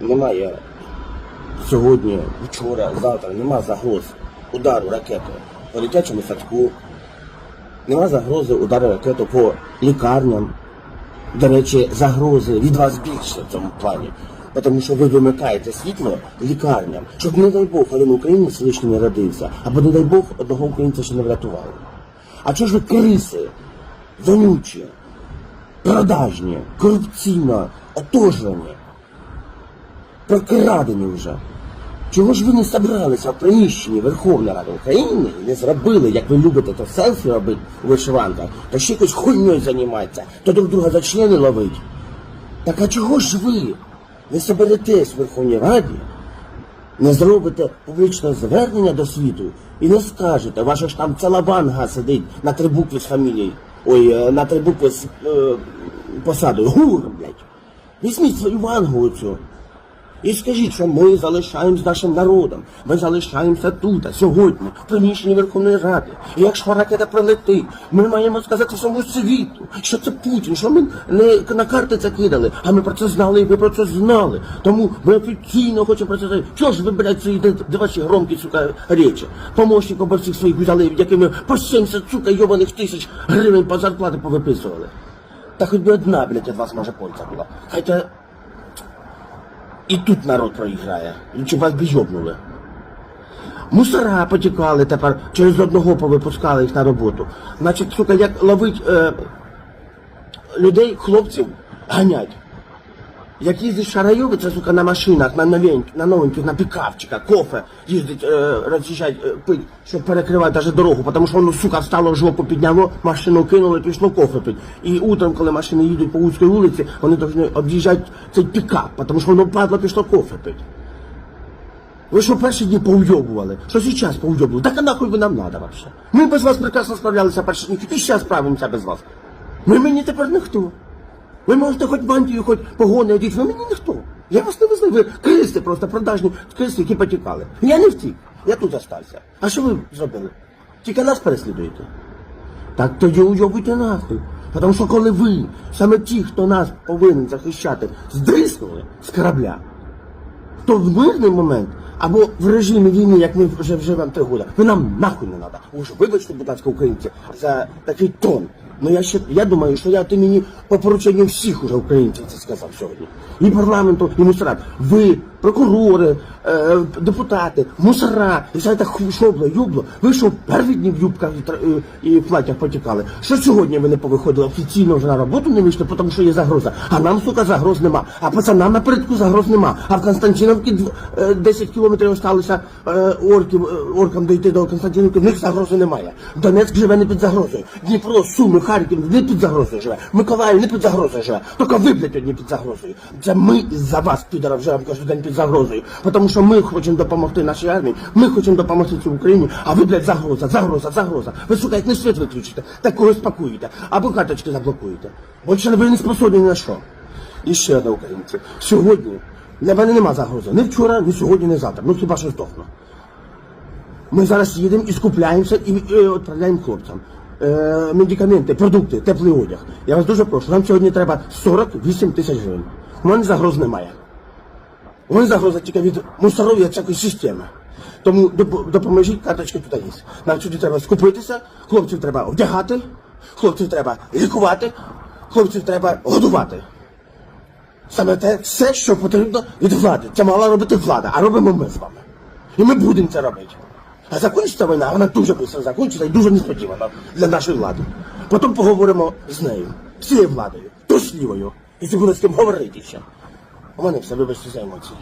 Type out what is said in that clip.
Немає сьогодні, вчора, завтра, нема загроз удару ракети по дитячому садку, нема загрози удару ракети по лікарням. До речі, загрози від вас більше в цьому плані. Тому що ви вимикаєте світло лікарням, щоб, не дай Бог, один українець лишній не родився, або, не дай Бог, одного українця ще не врятували. А чого ж ви криси, вонючі, продажні, корупційно отожені, прокрадені вже. Чого ж ви не зібралися в приміщенні Верховної Ради України і не зробили, як ви любите, то селфі робити у вишиванках, то ще якось хуйньою займатися, то друг друга за члени ловить. Так а чого ж ви не соберетесь в Верховній Раді, не зробите публічне звернення до світу і не скажете, ваша ж там ціла банга сидить на три букви з фамілією, ой, е, на три букви з е, посадою. Гур, блядь. Візьміть свою вангу оцю. І скажіть, що ми залишаємось нашим народом. Ми залишаємося тут, сьогодні, в приміщенні Верховної Ради. І якщо ракета прилетить, ми маємо сказати всьому світу, що це Путін, що ми не на карти це кидали, а ми про це знали, і ви про це знали. Тому ми офіційно хочемо про це сказати. Чого ж ви, блядь, ці де, ваші громкі, сука, речі? Помощник обо всіх своїх взяли, якими по 70, сука, йобаних тисяч гривень по зарплати повиписували. Та хоч би одна, блядь, від вас може польза була. Хоча і тут народ проіграє. Чи вас б йобнули? Мусора потікали тепер, через одного повипускали їх на роботу. Значить, сука, як ловить е, людей, хлопців, ганять. Як їздить Шарайови, це, сука, на машинах, на новеньких, на новеньких, на пікапчиках, кофе їздить, е, роз'їжджать, е, пить, щоб перекривати даже дорогу, тому що воно, сука, встало жопу, підняло, машину кинуло, пішло кофе пить. І утром, коли машини їдуть по вузькій вулиці, вони повинні об'їжджати цей пікап, тому що воно падло, пішло кофе пить. Ви що перші дні поуйобували? Що зараз поуйобували? Так а нахуй ви нам надо вообще? Ми без вас прекрасно справлялися перші дні, і зараз справимося без вас. Ви мені тепер ніхто. Ви можете хоч мантію, хоч погони одіть, ви мені ніхто. Я вас не визнаю, ви кристи просто продажні кристи, які потікали. Я не втік, я тут залишився. А що ви зробили? Тільки нас переслідуєте. Так тоді уйобуйте нахуй. Тому що коли ви, саме ті, хто нас повинен захищати, здриснули з корабля, то в мирний момент або в режимі війни, як ми вже вживемо три года, ви нам нахуй не треба. Уж вибачте, будь ласка, українці, за такий тон. Ну я ще я думаю, що я ти мені по порученню всіх уже українців це сказав сьогодні. І парламенту, і мусорат. Ви, прокурори, е, депутати, мусора, і все це ху- шобло, юбло. Ви що перші в юбках і, і, в платтях потікали? Що сьогодні ви не повиходили офіційно вже на роботу не вийшли, тому що є загроза. А нам, сука, загроз нема. А пацанам напередку загроз нема. А в Константиновці дв- е, 10 кілометрів осталося е, орків, е, оркам дійти до Константиновки, в них загрози немає. Донецьк живе не під загрозою. Дніпро, Суми, Харків не під загрозою живе. Миколаїв не під загрозою живе. Тільки ви, блядь, одні під загрозою. Це ми за вас, підарів, живемо кожен день під загрозою. Тому що ми хочемо допомогти нашій армії, ми хочемо допомогти цій Україні, а ви, блядь, загроза, загроза, загроза. Ви, сука, як не світ виключите, так когось пакуєте, або карточки заблокуєте. Більше ви не способні ні на що. І ще одне українці. Сьогодні для мене нема загрози. Ні вчора, ні сьогодні, ні завтра. Ну хіба що здохну. Ми зараз їдемо і скупляємося і е, відправляємо хлопцям. Е, медикаменти, продукти, теплий одяг. Я вас дуже прошу, нам сьогодні треба 48 тисяч гривень. У мене загроз немає. У мене загроза тільки від мусорів і від системи. Тому доп- допоможіть, карточки тут є. Нам сьогодні треба скупитися, хлопців треба вдягати, хлопців треба лікувати, хлопців треба годувати. Саме те все, що потрібно від влади. Це мала робити влада, а робимо ми з вами. І ми будемо це робити. А закінчиться війна, вона дуже швидко закінчиться і дуже несподівано для нашої влади. Потім поговоримо з нею, всією владою, тушливою, і це буде з ким говорити ще. У мене все, вибачте за емоції.